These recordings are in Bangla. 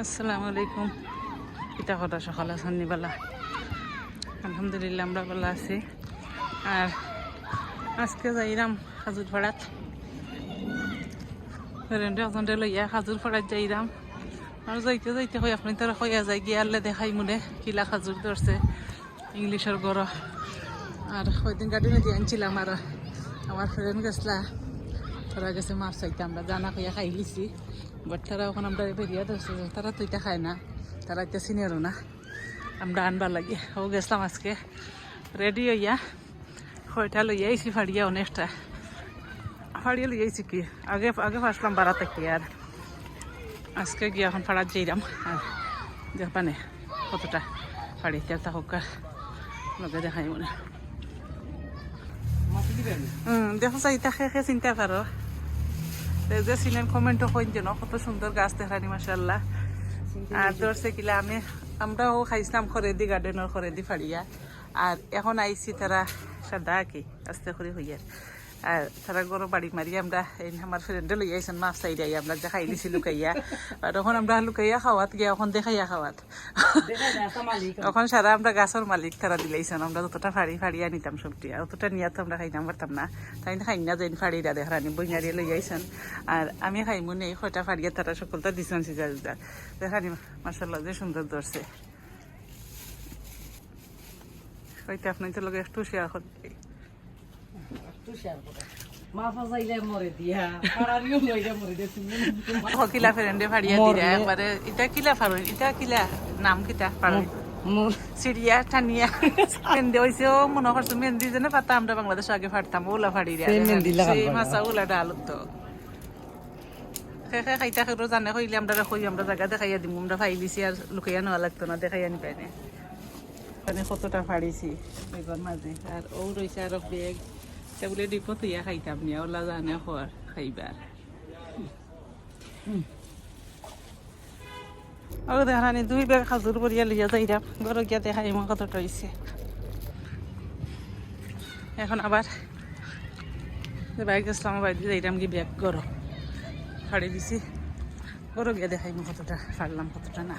আসসালামু আলাইকুম। পিতা কথা সকাল সন্নিবেলা আলহামদুলিল্লাহ, আমরা ভালো আছি। আর আজকে যাইরাম পাড়াত ফ্রেন্ডে ওজনটা লইয়া খাজুর পাড়াত যাইরাম। আর যাইতে যাইতে হয় আপনি তারা হইয়া যাই, গিয়ে আনলে দেখাই মনে কিলা খাজুর ধরছে ইংলিশের গড়। আর কয়দিন গাড়ি নিয়ে আনছিলাম, আর আমার ফ্রেন্ড গেছলা তারা গেছে মাছ চাইতে আমরা জানা কইয়া খাই লিছি। বাট তারা ওখানে আমরা বেরিয়ে ধরছে তারা তো এটা খায় না তারা এটা চিনেরও না। আমরা আনবার লাগে। ও গেছিলাম আজকে। রেডি হইয়া কয়টা লইয়া আইছি ফাড়িয়া অনেকটা। ফাড়িয়া লইয়া আইছি কি? আগে আগে ফাঁসলাম বাড়া থেকে আর। আজকে গিয়ে এখন ফাড়ার যাইরাম। আর দেখবানে কতটা ফাড়িতে তা হোক লগে দেখাই মনে। হুম দেখো চাইতা খে খে চিন্তা পারো এই যে সিনের কমেন্টও কইন যেন, কত সুন্দর গাছ দেখানি মাসাল্লাহ আর ধরছে কিলা আমি, আমরাও খাইছিলাম খরেদি গার্ডেনের খরেদি ফাড়িয়া। আর এখন আইছি তারা সাদা কি আস্তে করে হইয়া আর তারা গরো বাড়ি মারি আমরা আমার ফ্রেন্ডে লই আইসেন মাছ চাই আমরা যে খাই দিছি লুকাইয়া। তখন আমরা লুকাইয়া খাওয়াত, গিয়া এখন দেখাইয়া খাওয়াত। এখন সারা আমরা গাছের মালিক তারা দিলাইছেন আমরা যতটা ফাড়ি ফাড়িয়া নিতাম সবটি, আর অতটা নিয়ে তো আমরা খাইতাম পারতাম না। তাই খাই না যাই ফাড়িরা দেখানি বইনারি লই আইছেন। আর আমি খাইমু নেই কয়টা ফাড়িয়া তারা সকলটা দিছেন সিজা সিজা দেখানি মাসাল্লাহ যে সুন্দর ধরছে। হয়তো আপনার তো লগে একটু শেয়ার করতে। কিলা ফেরেন্ডে ফাড়িয়া দিরা একবারে ইটা কিলা ফারো ইটা কিলা নাম কিটা ফারো সিরিয়া টানিয়া মেহেন্দি হয়েছে ও মনে করছ মেহেন্দি যেন পাতা আমরা বাংলাদেশ আগে ওলা ফাড়ি সেই মাছা ওলা ডালত তো খেয়ে খাইতা খেয়ে জানে কইলে আমরা কই আমরা জায়গা দেখাইয়া দিম আমরা ফাই দিছি আর লুকাইয়া নেওয়া লাগতো না দেখাইয়া নি পাই মানে কতটা ফাড়িছি। এবার মাঝে আর ও রয়েছে আর বেগ সেগুলো ডিপো তুইয়া খাইতাম নিয়া ওলা জানে খোয়ার খাইবার ও দেখানি দুই বেগ খাজুর করিয়া লিয়া যাইরাম ঘর গিয়া দেখাই আমার কতটা হয়েছে এখন আবার বাইক গেছিলাম বাইক যাইরাম কি ব্যাগ গরো ফাড়ি দিছি। গরো গিয়া দেখাই কতটা ফাড়লাম কতটা না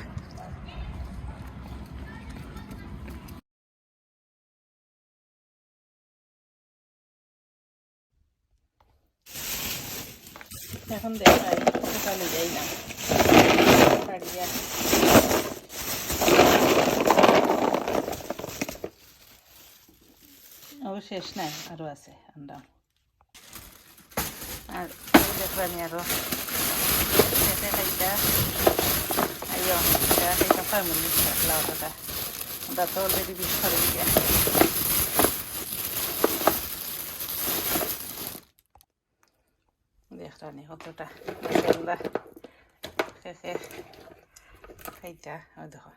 এখন দেখাই সকালে যাই না। ও শেষ নাই, আরও আছে, আন্ডা। আর দেখবানি আরও খেতে খাইতা আইও, এটা খাইতা ফ্যামিলি কথা ওটা তো অলরেডি বিষ করে দিয়া দেখরানি কতটা মাশাআল্লাহ খেয়ে খাইতা ও দেখো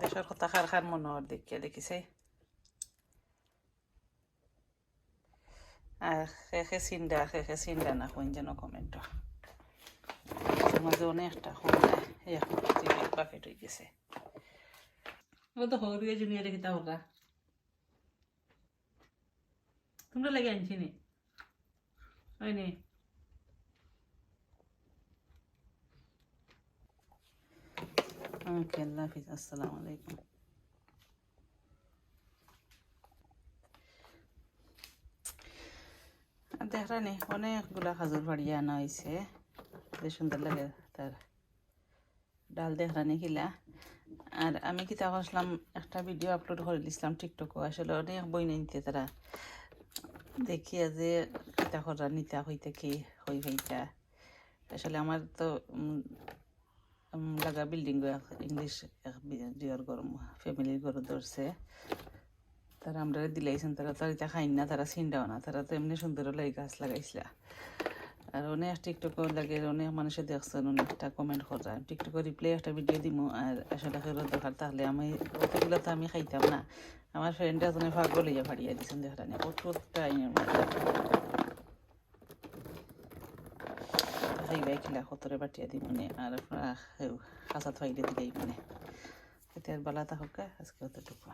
দেশের কথা খার খার মনে হওয়ার দেখিয়া দেখিছে আর খেয়ে চিন্তা খেয়ে চিন্তা না কোন যেন কমেন্ট মাঝে অনেকটা হল বাকেট হয়ে গেছে ও তো হরিয়া জুনিয়া দেখি তা তোমরা লাগে আনছি নি হয়নি ওকে আল্লাহ অনেকগুলা খাজুর ফাড়িয়ে আনা হয়েছে সুন্দর লাগে তার ডাল দেখরানি কিলা আর আমি কিতা করছিলাম একটা ভিডিও আপলোড করে দিছিলাম টিকটকও আসলে অনেক বই নিতে তারা দেখিয়া যে এটা করা নিতা হইতে কি হই হইতা। আসলে আমার তো লাগা বিল্ডিং ইংলিশ জিওর গরম ফ্যামিলির গরু ধরছে। তারা আমরা দিলাইছেন, তারা তো এটা খাই না, তারা চিন্তাও না, তারা তো এমনি সুন্দর লাগে গাছ লাগাইছিলা। আর অনেক টিকটক লাগে অনেক মানুষে দেখছেন অনেকটা কমেন্ট করা টিকটকে রিপ্লাই একটা ভিডিও দিব আর আসলে দরকার তাহলে আমি অতগুলো তো আমি খাইতাম না। আমার ফ্রেন্ড এজনে পাগল হইয়া ফাড়িয়া দিছেন দেখানি কতটা খাইবাই খিলা কতরে বাটিয়া দি মানে আর খাঁচা থাইলে দিলেই মানে। এতে আর বালা থাকুক আজকে অতটুকু।